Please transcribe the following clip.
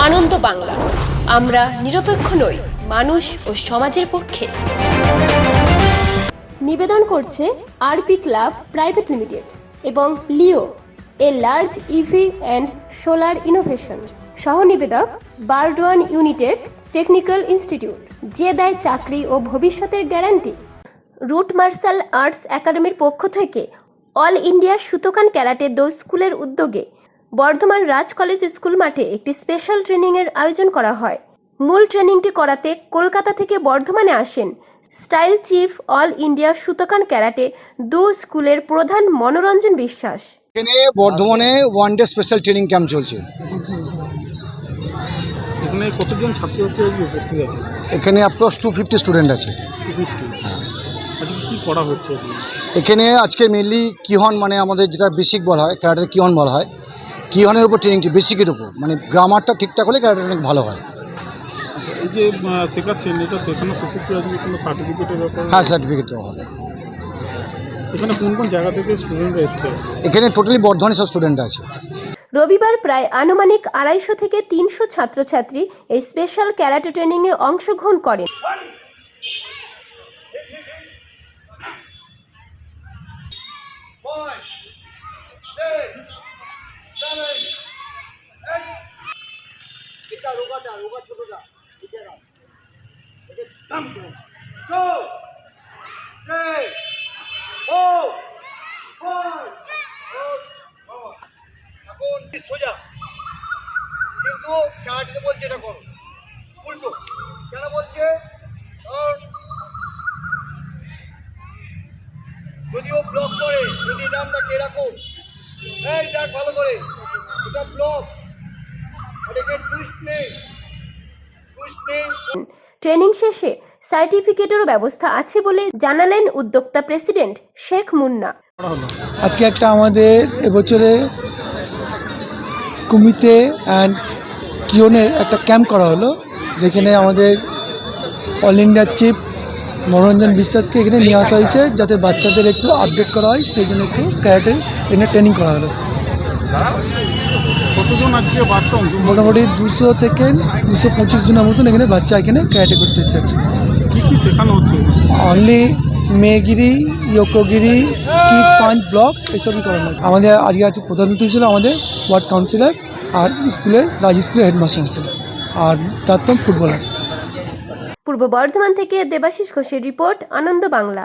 আনন্দ বাংলা। আমরা নিরপেক্ষ নই, মানুষ ও সমাজের পক্ষে। নিবেদন করছে আরপি ক্লাব প্রাইভেট লিমিটেড এবং Leo, a large EV and solar innovation. সহ নিবেদক বারডোয়ান ইউনিটেড টেকনিক্যাল ইনস্টিটিউট, যে দেয় চাকরি ও ভবিষ্যতের গ্যারান্টি। রুট মার্শাল আর্টস একাডেমির পক্ষ থেকে অল ইন্ডিয়া সুতোকান ক্যারাটে দো স্কুলের উদ্যোগে বর্ধমান রাজ কলেজ স্কুল মাঠে একটি স্পেশাল ট্রেনিংয়ের আয়োজন করা হয়। মূল ট্রেনিংটি করাতে কলকাতা থেকে বর্ধমানে আসেন style chief all India Shotokan karate দু স্কুলের প্রধান মনোরঞ্জন বিশ্বাস। এখানে বর্ধমানে one day special training camp চলছে। এখানে কতজন ছাত্রছাত্রী আজকে উপস্থিত আছে? এখানে অ্যাপ্রক্স টু ফিফটি স্টুডেন্ট আছে। কি করা হচ্ছে? এখানে? এখানে আজকে মেনলি কিহন মানে আমাদের যেটা বেসিক বলা হয় ক্যারাটে কিহন বলা হয় কিহনের উপর ট্রেনিংটি বেসিকের উপর? মানে গ্রামারটা ঠিকঠাক হলে ক্যারাটে অনেক ভালো হয়। এই যে শেখাচ্ছেন এটা শেখানো কোনো সার্টিফিকেটের ব্যাপার? হ্যাঁ সার্টিফিকেট দেওয়া হবে। এখানে কোন কোন জায়গা থেকে স্টুডেন্টরা এসছে? এখানে টোটালি বর্ধমানে সব স্টুডেন্ট আছে। রবিবার প্রায় আনুমানিক আড়াইশো থেকে তিনশো ছাত্রছাত্রী এই স্পেশাল ক্যারাটে ট্রেনিংয়ে অংশগ্রহণ করেন। এখন কেন বলছে? কারণ যদি ব্লক করে, যদি নামটাকে এরকম এই দেখ ভালো করে। এটা ব্লক আর এখানে টুইস্ট নেই টুইস্ট নেই ট্রেনিং শেষে সার্টিফিকেটেরও ব্যবস্থা আছে বলে জানালেন উদ্যোক্তা প্রেসিডেন্ট শেখ মুন্না। আজকে একটা আমাদের এবছরে কুমিতে অ্যান্ড কিওনের একটা ক্যাম্প করা হলো, যেখানে আমাদের অল ইন্ডিয়া চিফ মনোরঞ্জন বিশ্বাসকে এখানে নিয়ে আসা হয়েছে, যাতে বাচ্চাদের একটু আপডেট করা হয়, সেই জন্য একটু ক্যারেটের এখানে ট্রেনিং করা হলো কতজন আজকে বাচ্চা অংশগ্রহণ মোটামুটি দুশো থেকে দুশো পঁচিশ জনের মতন এখানে বাচ্চা এখানে ক্যারেটে করতে এসেছে কি কি শেখানো হচ্ছে? অনলি মেগিরি ইয়োকোগিরি কিক পাঞ্চ ব্লক এসবই করানো। আমাদের আজকে আছে প্রধান অতিথি ছিল আমাদের ওয়ার্ড কাউন্সিলর আর স্কুলের রাজ স্কুলের হেডমাস্টার ছিল আর প্রাক্তন ফুটবলার। পূর্ব বর্ধমান থেকে দেবাশিস ঘোষের রিপোর্ট আনন্দ বাংলা।